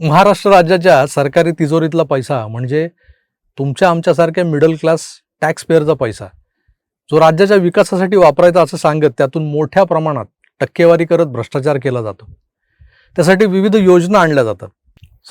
महाराष्ट्र राज्याच्या सरकारी तिजोरीतला पैसा म्हणजे तुमच्या आमच्यासारख्या मिडल क्लास टॅक्स पेअरचा पैसा. जो राज्याच्या विकासासाठी वापरायचा असं सांगत त्यातून मोठ्या प्रमाणात टक्केवारी करत भ्रष्टाचार केला जातो. त्यासाठी विविध योजना आणल्या जातात.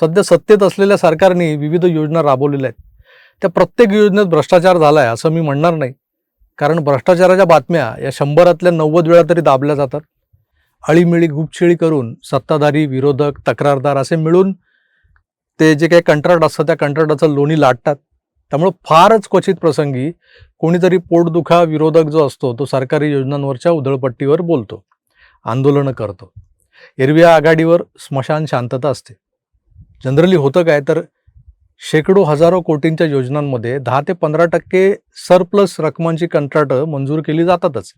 सध्या सत्तेत असलेल्या सरकारने विविध योजना राबवलेल्या आहेत. त्या प्रत्येक योजनेत भ्रष्टाचार झाला आहे असं मी म्हणणार नाही. कारण भ्रष्टाचाराच्या बातम्या या शंभरातल्या नव्वद वेळा तरी दाबल्या जातात. अळीमिळी गुपछिळी करून सत्ताधारी विरोधक तक्रारदार असे मिळून ते जे काही कंत्राट असतं त्या कंत्राटाचं लोणी लाटतात. त्यामुळं फारच क्वचित प्रसंगी कोणीतरी पोटदुखा विरोधक जो असतो तो सरकारी योजनांवरच्या उधळपट्टीवर बोलतो आंदोलनं करतो. एरविया आघाडीवर स्मशान शांतता असते. जनरली होतं काय तर शेकडो हजारो कोटींच्या योजनांमध्ये दहा ते पंधरा टक्के सरप्लस रकमांची कंत्राटं मंजूर केली जातातच.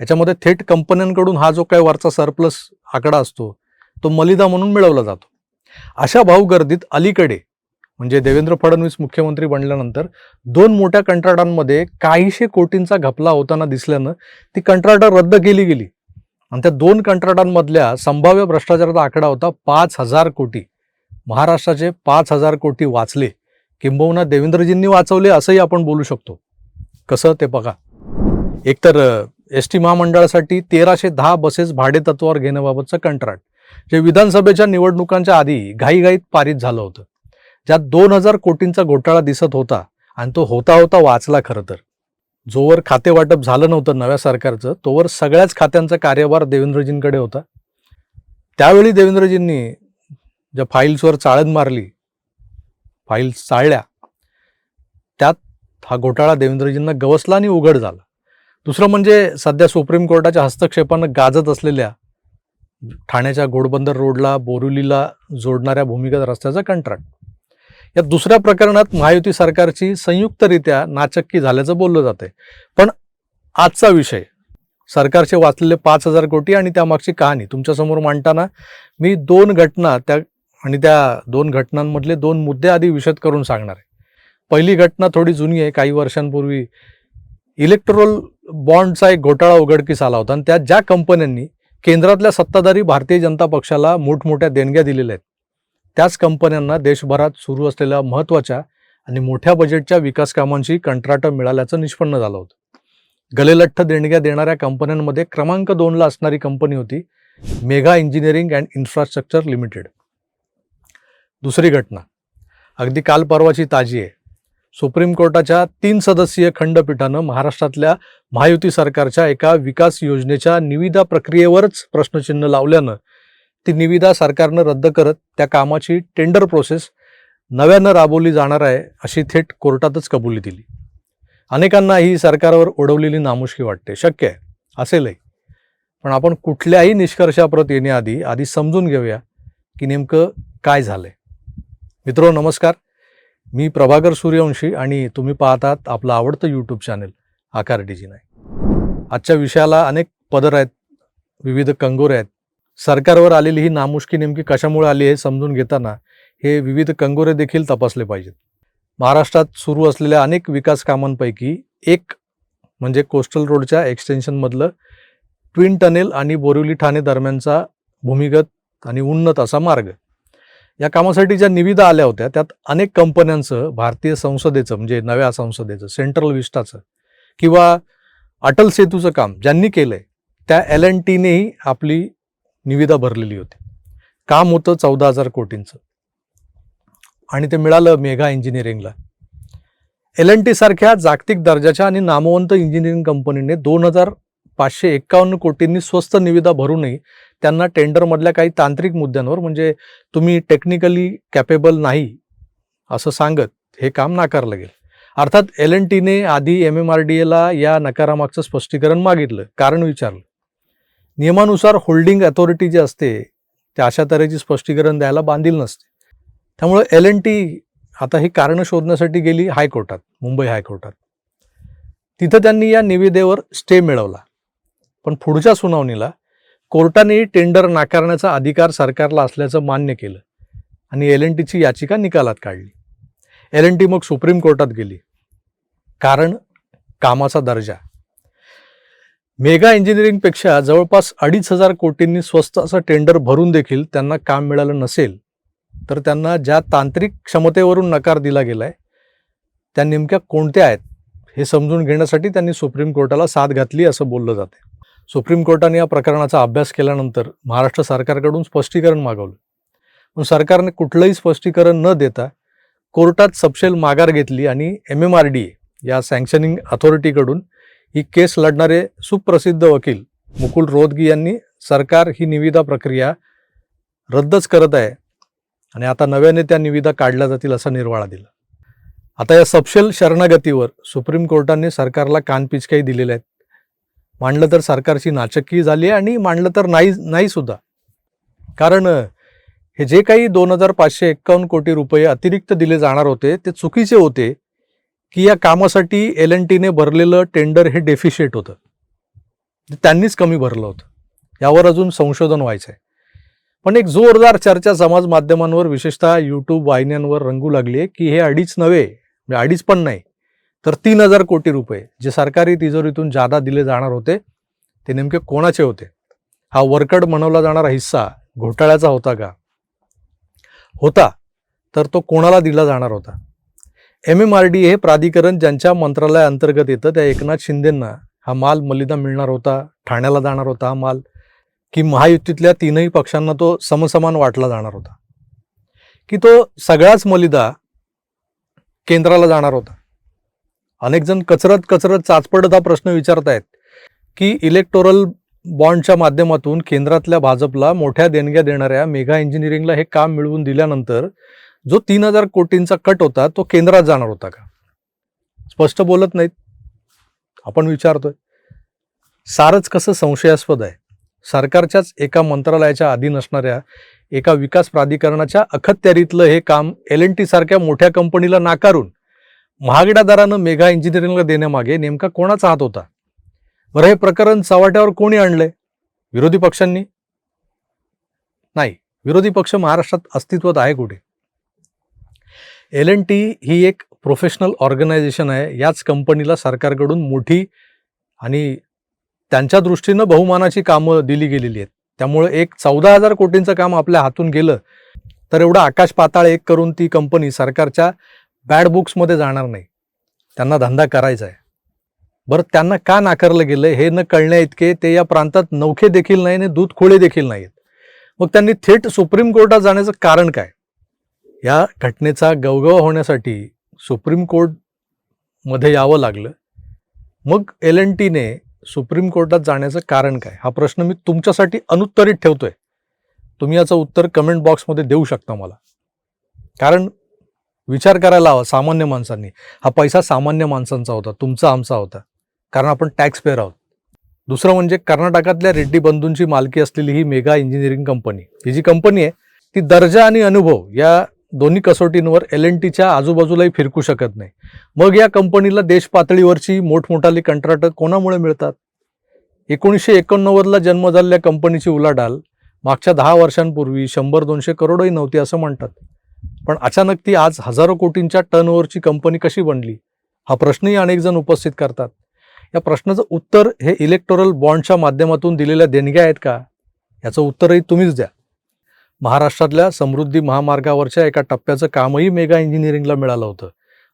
याच्यामध्ये थेट कंपन्यांकडून हा जो काय वरचा सरप्लस आकडा असतो तो मलिदा म्हणून मिळवला जातो. अशा भाऊगर्दीत अलीकडे म्हणजे देवेंद्र फडणवीस मुख्यमंत्री बनल्यानंतर दोन मोठ्या कंत्राटांमध्ये काहीशे कोटींचा घपला होताना दिसल्यानं ती कंत्राटं रद्द केली गेली. आणि त्या दोन कंत्राटांमधल्या संभाव्य भ्रष्टाचाराचा आकडा होता पाच हजार कोटी. महाराष्ट्राचे पाच हजार कोटी वाचले. किंबहुना देवेंद्रजींनी वाचवले असंही आपण बोलू शकतो. कसं ते बघा. एकतर एस टी महामंडळासाठी तेराशे दहा बसेस भाडेतत्वावर घेण्याबाबतचं कंत्राट. जे विधानसभेच्या निवडणुकांच्या आधी घाईघाईत पारित झालं होतं. ज्यात दोन हजार कोटींचा घोटाळा दिसत होता आणि तो होता होता वाचला खरं तर. जोवर खाते वाटप झालं नव्हतं नव्या सरकारचं तोवर सगळ्याच खात्यांचा कार्यभार देवेंद्रजींकडे होता. त्यावेळी देवेंद्रजींनी ज्या फाईल्सवर चाळण मारली फाईल्स चाळल्या त्यात हा घोटाळा देवेंद्रजींना गवसला आणि उघड झाला. दुसरं म्हणजे सध्या सुप्रीम कोर्टाच्या हस्तक्षेपानं गाजत असलेल्या ठाण्याच्या घोडबंदर रोडला बोरिवलीला जोडणाऱ्या भूमिगत रस्त्याचा कंत्राट. या दुसऱ्या प्रकरणात महायुती सरकारची संयुक्तरित्या नाचक्की झाल्याचं बोललं जाते पण आजचा विषय सरकारचे वाचलेले पाच हजार कोटी आणि त्यामागची कहाणी तुमच्यासमोर मांडताना मी दोन घटना त्या आणि त्या दोन घटनांमधले दोन मुद्दे आधी विशद करून सांगणार आहे. पहिली घटना थोडी जुनी आहे काही वर्षांपूर्वी इलेक्ट्रोल बॉन्डचा एक घोटाळा उघडकीस आला होता. आणि त्यात ज्या कंपन्यांनी केंद्रातल्या सत्ताधारी भारतीय जनता पक्षाला मोठमोठ्या देणग्या दिलेल्या आहेत त्याच कंपन्यांना देशभरात सुरू असलेल्या महत्त्वाच्या आणि मोठ्या बजेटच्या विकास कामांची कंत्राटं मिळाल्याचं निष्पन्न झालं होतं. गलेलठ्ठ देणग्या देणाऱ्या कंपन्यांमध्ये क्रमांक दोनला असणारी कंपनी होती Mega Engineering and Infrastructure Limited. दुसरी घटना. अगदी काल परवाची ताजी आहे. सुप्रीम कोर्टाच्या तीन सदस्यीय खंडपीठानं महाराष्ट्रातल्या महायुती सरकारच्या एका विकास योजनेच्या निविदा प्रक्रियेवरच प्रश्नचिन्ह लावल्यानं ती निविदा सरकारनं रद्द करत त्या कामाची टेंडर प्रोसेस नव्यानं राबवली जाणार आहे अशी थेट कोर्टातच कबुली दिली. अनेकांना ही सरकारवर ओढवलेली नामुष्की वाटते. शक्य आहे. असेलही पण आपण कुठल्याही निष्कर्षाप्रत येण्याआधी आधी समजून घेऊया की नेमकं काय झालंय. मित्रो नमस्कार. मी प्रभाकर सूर्यवंशी आणि तुम्ही पाहतात आपलं आवडतं यूट्यूब चॅनल आकार डिजी नाही आजच्या विषयाला अनेक पदर आहेत विविध कंगोरे आहेत. सरकारवर आलेली ही नामुष्की नेमकी कशामुळे आली हे समजून घेताना हे विविध कंगोरे देखील तपासले पाहिजेत. महाराष्ट्रात सुरू असलेल्या अनेक विकास कामांपैकी एक म्हणजे कोस्टल रोडच्या एक्सटेन्शनमधलं ट्विन टनेल आणि बोरिवली ठाणे दरम्यानचा भूमिगत आणि उन्नत असा मार्ग. या कामासाठी ज्या निविदा आल्या होत्या त्यात अनेक कंपन्यांचं भारतीय संसदेचं म्हणजे नव्या संसदेचं सेंट्रल विस्टाचं किंवा अटल सेतूचं काम ज्यांनी केलंय त्या एल एन टीनेही आपली निविदा भरलेली होती. काम होतं चौदा हजार कोटींचं. आणि ते मिळालं मेगा इंजिनिअरिंगला. एल एन टी सारख्या जागतिक दर्जाच्या आणि नामवंत इंजिनिअरिंग कंपनीने दोन हजार पाचशे एक्कावन्न कोटींनी स्वस्त निविदा भरूनही त्यांना टेंडरमधल्या काही तांत्रिक मुद्द्यांवर म्हणजे तुम्ही टेक्निकली कॅपेबल नाही असं सांगत हे काम नाकारलं गेलं. अर्थात एल एन टीने आधी एम एम आर डी एला या नकारामागचं स्पष्टीकरण मागितलं कारण विचारलं. नियमानुसार होल्डिंग अथॉरिटी जी असते त्या अशा तऱ्हेची स्पष्टीकरण द्यायला बांधील नसते. त्यामुळं एल एन टी आता ही कारणं शोधण्यासाठी गेली हायकोर्टात मुंबई हायकोर्टात. तिथं त्यांनी या निविदेवर स्टे मिळवला. पण पुढच्या सुनावणीला कोर्टाने टेंडर नाकारण्याचा अधिकार सरकारला असल्याचं मान्य केलं आणि एल एन टीची याचिका निकालात काढली. एल एन टी मग सुप्रीम कोर्टात गेली. कारण कामाचा दर्जा. मेगा इंजिनिअरिंगपेक्षा जवळपास अडीच हजार कोटींनी स्वस्त असं टेंडर भरून देखील त्यांना काम मिळालं नसेल तर त्यांना ज्या तांत्रिक क्षमतेवरून नकार दिला गेलाय त्या नेमक्या कोणत्या आहेत हे समजून घेण्यासाठी त्यांनी सुप्रीम कोर्टाला साथ घातली असं बोललं जाते सुप्रीम कोर्टाने या प्रकरणाचा अभ्यास केल्यानंतर महाराष्ट्र सरकारकडून स्पष्टीकरण मागवलं. पण सरकारने कुठलंही स्पष्टीकरण न देता कोर्टात सपशेल माघार घेतली आणि एम एम आर डी या सँक्शनिंग अथॉरिटीकडून ही केस लढणारे सुप्रसिद्ध वकील मुकुल रोहतगी यांनी सरकार ही निविदा प्रक्रिया रद्दच करत आहे आणि आता नव्याने त्या निविदा काढल्या जातील असा निर्वाळा दिला. आता या सपशेल शरणागतीवर सुप्रीम कोर्टाने सरकारला कानपिचकाही दिलेल्या आहेत. मांडलं तर सरकारची नाचक्की झाली आहे आणि मांडलं तर नाही नाही सुद्धा. कारण हे जे काही दोन हजार पाचशे एक्कावन्न कोटी रुपये अतिरिक्त दिले जाणार होते ते चुकीचे होते की या कामासाठी एल एन टीने भरलेलं टेंडर हे डेफिशिएट होतं. त्यांनीच कमी भरलं होतं. यावर अजून संशोधन व्हायचं आहे पण एक जोरदार चर्चा समाज माध्यमांवर विशेषतः यूट्यूब वाहिन्यांवर रंगू लागली आहे की हे अडीच नव्हे म्हणजे अडीच पण नाही तर तीन हजार कोटी रुपये जे सरकारी तिजोरीतून जादा दिले जाणार होते ते नेमके कोणाचे होते? हा वरकड म्हणवला जाणारा हिस्सा घोटाळ्याचा होता का? होता तर तो कोणाला दिला जाणार होता? एम एम आर डी हे प्राधिकरण ज्यांच्या मंत्रालयाअंतर्गत येतं त्या एकनाथ शिंदेंना हा माल मलिदा मिळणार होता ठाण्याला जाणार होता हा माल की महायुतीतल्या तीनही पक्षांना तो समसमान वाटला जाणार होता. की तो सगळाच मलिदा केंद्राला जाणार होता. अनेक जण कचरत कचरत चाचपडत हा प्रश्न विचारत आहेत की इलेक्टोरल बॉन्डच्या माध्यमातून केंद्रातल्या भाजपला मोठ्या देणग्या देणाऱ्या मेगा इंजिनिअरिंगला हे काम मिळवून दिल्यानंतर जो तीन हजार कोटींचा कट होता तो केंद्रात जाणार होता का? स्पष्ट बोलत नाहीत. आपण विचारतोय. सारच कसं संशयास्पद आहे. सरकारच्याच एका मंत्रालयाच्या अधीन असणाऱ्या एका विकास प्राधिकरणाच्या अखत्यारीतलं हे काम एल एन टी सारख्या मोठ्या कंपनीला नाकारून महागड्या दरानं मेगा इंजिनिअरिंगला देण्यामागे नेमका कोणाचा हात होता? बरं हे प्रकरण चव्हाट्यावर कोणी आणलंय? विरोधी पक्षांनी? नाही विरोधी पक्ष महाराष्ट्रात अस्तित्वात आहे कुठे? एल एन टी ही एक प्रोफेशनल ऑर्गनायझेशन आहे. याच कंपनीला सरकारकडून मोठी आणि त्यांच्या दृष्टीनं बहुमानाची कामं दिली गेलेली आहेत. त्यामुळे एक चौदा हजार कोटींचं काम आपल्या हातून गेलं तर एवढं आकाश पाताळ एक करून ती कंपनी सरकारच्या बॅड बुक्समध्ये जाणार नाही. त्यांना धंदा करायचा आहे. बरं त्यांना का नाकारलं गेलं हे न कळण्या इतके ते या प्रांतात नौखे देखील नाही आणि दूध खोळे देखील नाहीत. मग त्यांनी थेट सुप्रीम कोर्टात जाण्याचं कारण काय? या घटनेचा गवगव होण्यासाठी सुप्रीम कोर्टमध्ये यावं लागलं. मग एल एन टीने सुप्रीम कोर्टात जाण्याचं कारण काय? हा प्रश्न मी तुमच्यासाठी अनुत्तरित ठेवतोय. तुम्ही याचं उत्तर कमेंट बॉक्समध्ये देऊ शकता मला. कारण विचार करायला हवा सामान्य माणसांनी. हा पैसा सामान्य माणसांचा होता तुमचा आमचा होता. कारण आपण टॅक्स पेअर आहोत. दुसरं म्हणजे कर्नाटकातल्या रेड्डी बंधूंची मालकी असलेली ही मेगा इंजिनिअरिंग कंपनी ही जी कंपनी आहे ती दर्जा आणि अनुभव या दोन्ही कसोटींवर एल एन टीच्या आजूबाजूलाही फिरकू शकत नाही. मग या कंपनीला देश पातळीवरची मोठमोठाली कंत्राटं कोणामुळे मिळतात? एकोणीसशे एकोणनव्वदला जन्म झालेल्या कंपनीची उलाढाल मागच्या दहा वर्षांपूर्वी शंभर दोनशे करोडही नव्हती असं म्हणतात. पण अचानक ती आज हजारो कोटींच्या टर्नओव्हरची कंपनी कशी बनली हा प्रश्नही अनेक जण उपस्थित करतात. या प्रश्नाचं उत्तर हे इलेक्टोरल बॉन्डच्या माध्यमातून दिलेल्या देणग्या आहेत का? याचं उत्तरही तुम्हीच द्या. महाराष्ट्रातल्या समृद्धी महामार्गावरच्या एका टप्प्याचं कामही मेगा इंजिनिअरिंगला मिळालं होतं.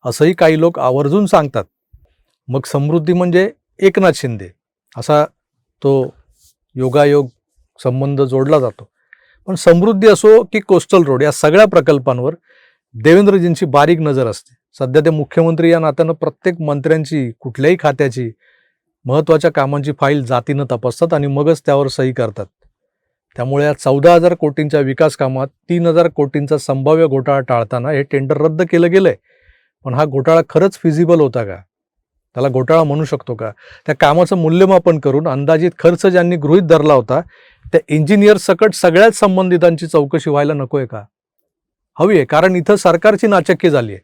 असंही काही लोक आवर्जून सांगतात. मग समृद्धी म्हणजे एकनाथ शिंदे असा तो योगायोग संबंध जोडला जातो. पण समृद्धी असो की कोस्टल रोड या सगळ्या प्रकल्पांवर देवेंद्रजींची बारीक नजर असते. सध्या ते मुख्यमंत्री या नात्यानं प्रत्येक मंत्र्यांची कुठल्याही खात्याची महत्त्वाच्या कामांची फाईल जातीनं तपासतात आणि मगच त्यावर सही करतात. त्यामुळे या चौदा हजार कोटींच्या विकास कामात तीन हजार कोटींचा संभाव्य घोटाळा टाळताना हे टेंडर रद्द केलं गेलं आहे पण हा घोटाळा खरंच फिजिबल होता का? त्याला घोटाळा म्हणू शकतो का? त्या कामाचं मूल्यमापन करून अंदाजित खर्च ज्यांनी गृहित धरला होता त्या इंजिनियर सकट सगळ्याच संबंधितांची चौकशी व्हायला नकोय का? हवी आहे कारण इथं सरकारची नाचक्की झाली आहे.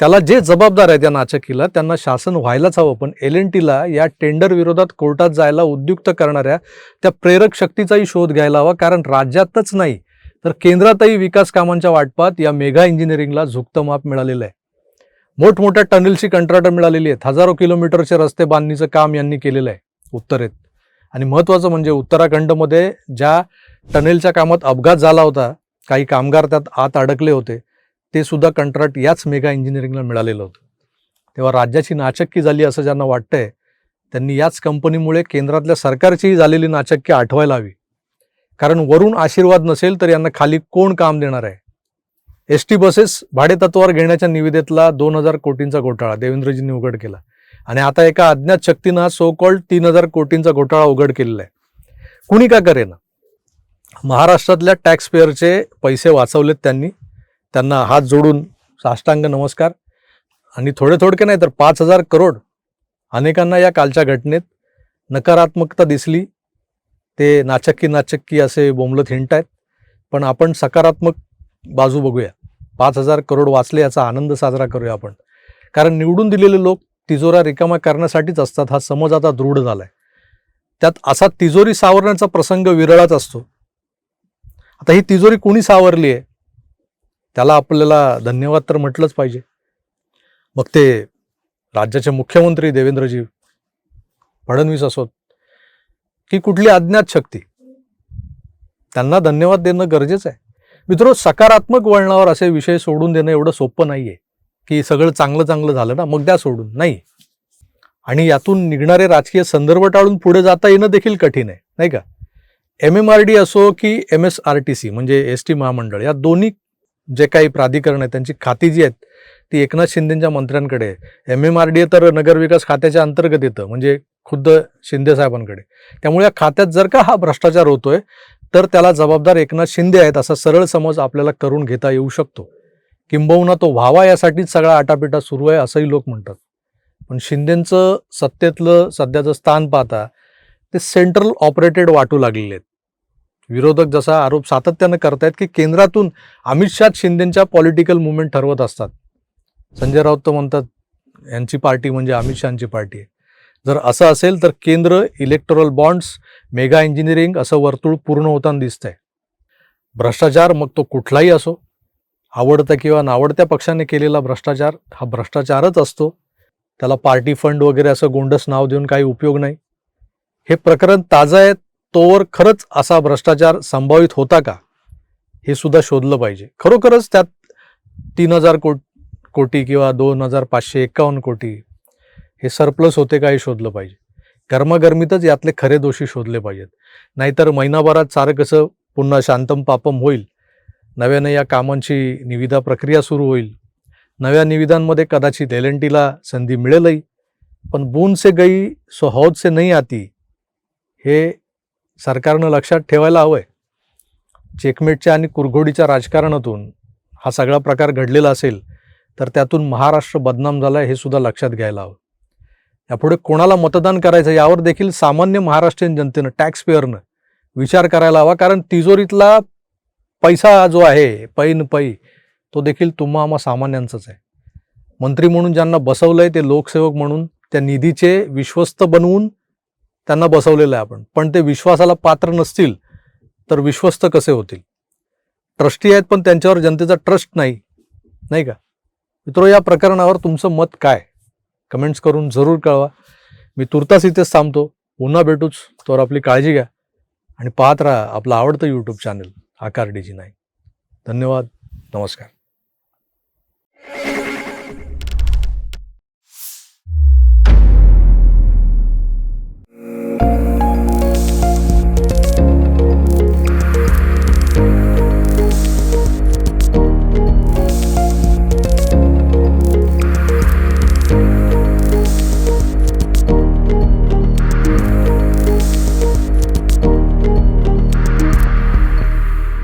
त्याला जे जबाबदार आहे त्या नाचक्कीला त्यांना शासन व्हायलाच हवं पण एल एन टीला या टेंडर विरोधात कोर्टात जायला उद्युक्त करणाऱ्या त्या प्रेरक शक्तीचाही शोध घ्यायला हवा कारण राज्यातच नाही तर केंद्रातही विकास कामांच्या वाटपात या मेगा इंजिनिअरिंगला झुकतं माप मिळालेलं आहे. मोठमोठ्या टनेलची कंत्राटं मिळालेली आहेत. हजारो किलोमीटरचे रस्ते बांधणीचं काम यांनी केलेलं आहे. उत्तरेत आणि महत्त्वाचं म्हणजे उत्तराखंडमध्ये ज्या टनेलच्या कामात अपघात झाला होता काही कामगार त्यात आत अडकले होते ते सुद्धा कंत्राट याच मेगा इंजिनिअरिंगला मिळालेलं होतं. तेव्हा राज्याची नाचक्की झाली असं ज्यांना वाटतंय त्यांनी याच कंपनीमुळे केंद्रातल्या सरकारचीही झालेली नाचक्की आठवायला हवी. कारण वरून आशीर्वाद नसेल तर यांना खाली कोण काम देणार आहे? एस टी बसेस भाडेतत्वावर घेण्याच्या निविदेतला दोन हजार कोटींचा घोटाळा देवेंद्रजींनी उघड केला. आणि आता एका अज्ञात शक्तीनं सो कॉल्ड तीन हजार कोटींचा घोटाळा उघड केलेला आहे. कुणी का करेना? महाराष्ट्रातल्या टॅक्स पेअरचे पैसे वाचवलेत त्यांनी. त्यांना हात जोडून साष्टांग नमस्कार. आणि थोडे थोडके नाही तर पाच हजार करोड अनेकांना या कालच्या घटनेत नकारात्मकता दिसली. ते नाचक्की नाचक्की असे बोंबलत हिंट आहेत पण आपण सकारात्मक बाजू बघूया. पाच हजार करोड वाचले याचा आनंद साजरा करूया आपण. कारण निवडून दिलेले लोक तिजोरा रिकामा करण्यासाठीच असतात हा समज आता दृढ झालाय. त्यात असा तिजोरी सावरण्याचा प्रसंग विरळाच असतो. आता ही तिजोरी कोणी सावरली आहे? त्याला आपल्याला धन्यवाद तर म्हटलंच पाहिजे. मग ते राज्याचे मुख्यमंत्री देवेंद्रजी फडणवीस असोत की कुठली अज्ञात शक्ती? त्यांना धन्यवाद देणं गरजेचं आहे. मित्र सकारात्मक वळणावर असे विषय सोडून देणं एवढं सोपं नाहीये. की सगळं चांगलं चांगलं झालं ना मग द्या सोडून नाही. आणि यातून निघणारे राजकीय संदर्भ टाळून पुढे जाता येणं देखील कठीण आहे नाही का? एम एम आर डी असो की M S R T C म्हणजे एस टी महामंडळ या दोन्ही जे काही प्राधिकरण आहेत त्यांची खाती जी आहेत ती एकनाथ शिंदेच्या मंत्र्यांकडे आहे. एम एम आर डी तर नगरविकास खात्याच्या अंतर्गत येतं म्हणजे खुद्द शिंदे साहेबांकडे. त्यामुळे या खात्यात जर का हा भ्रष्टाचार होतोय तर त्याला जबाबदार एकनाथ शिंदे आहेत असा सरळ समज आपल्याला करून घेता येऊ शकतो. किंबहुना तो व्हावा यासाठीच सगळा आटापिटा सुरू आहे असंही लोक म्हणतात. पण शिंदेंचं सत्तेतलं सध्याचं स्थान पाहता ते सेंट्रल ऑपरेटेड वाटू लागलेले आहेत. विरोधक जसा आरोप सातत्यानं करतायत की केंद्रातून अमित शाह शिंदेंच्या पॉलिटिकल मुवमेंट ठरवत असतात. संजय राऊत तर म्हणतात यांची पार्टी म्हणजे अमित शहाची पार्टी आहे. जर असं असेल तर केंद्र इलेक्टोरल बॉन्ड्स मेगा इंजिनिअरिंग असं वर्तुळ पूर्ण होताना दिसतंय. भ्रष्टाचार मग तो कुठलाही असो आवडत्या किंवा नावडत्या पक्षाने केलेला भ्रष्टाचार हा भ्रष्टाचारच असतो. त्याला पार्टी फंड वगैरे असं गोंडस नाव देऊन काही उपयोग नाही. हे प्रकरण ताजं आहे तोवर खरंच असा भ्रष्टाचार संभावित होता का? हे सुद्धा शोधलं पाहिजे. खरोखरच त्यात तीन हजार कोट कोटी किंवा दोन हजार पाचशे एकावन्न कोटी हे सरप्लस होते का हे शोधलं पाहिजे. कर्मगर्मीतच यातले खरे दोषी शोधले पाहिजेत. नाहीतर महिनाभरात सारं कसं पुन्हा शांतम पापम होईल? नव्याने या कामांची निविदा प्रक्रिया सुरू होईल. नव्या निविदांमध्ये कदाचित एल एन टीला संधी मिळेलही. पण बून से गई सो हौद से नाही आती हे सरकारनं लक्षात ठेवायला हवं आहे चेकमेटच्या आणि कुरघोडीच्या राजकारणातून हा सगळा प्रकार घडलेला असेल तर त्यातून महाराष्ट्र बदनाम झाला हे सुद्धा लक्षात घ्यायला हवं. यापुढे कोणाला मतदान करायचं यावर देखील सामान्य महाराष्ट्रीयन जनतेनं टॅक्स पेअरनं विचार करायला हवा. कारण तिजोरीतला पैसा जो आहे पैन पै तो देखील तुम्हा आम्हा सामान्यांचाच आहे. मंत्री म्हणून ज्यांना बसवलं आहे ते लोकसेवक म्हणून त्या निधीचे विश्वस्त बनवून त्यांना बसवलेलं आहे आपण. पण ते विश्वासाला पात्र नसतील तर विश्वस्त कसे होतील? ट्रस्टी आहेत पण त्यांच्यावर जनतेचा ट्रस्ट नाही. नाही का? मित्रो या प्रकरणावर तुमचं मत काय? कमेंट्स करून जरूर कळवा. मी तुर्तास इथेच थांबतो. पुन्हा भेटूच. तर आपली काळजी घ्या. आणि पाहत राहा आपलं आवडतं यूट्यूब चॅनल आकार डीजी नाही धन्यवाद. नमस्कार.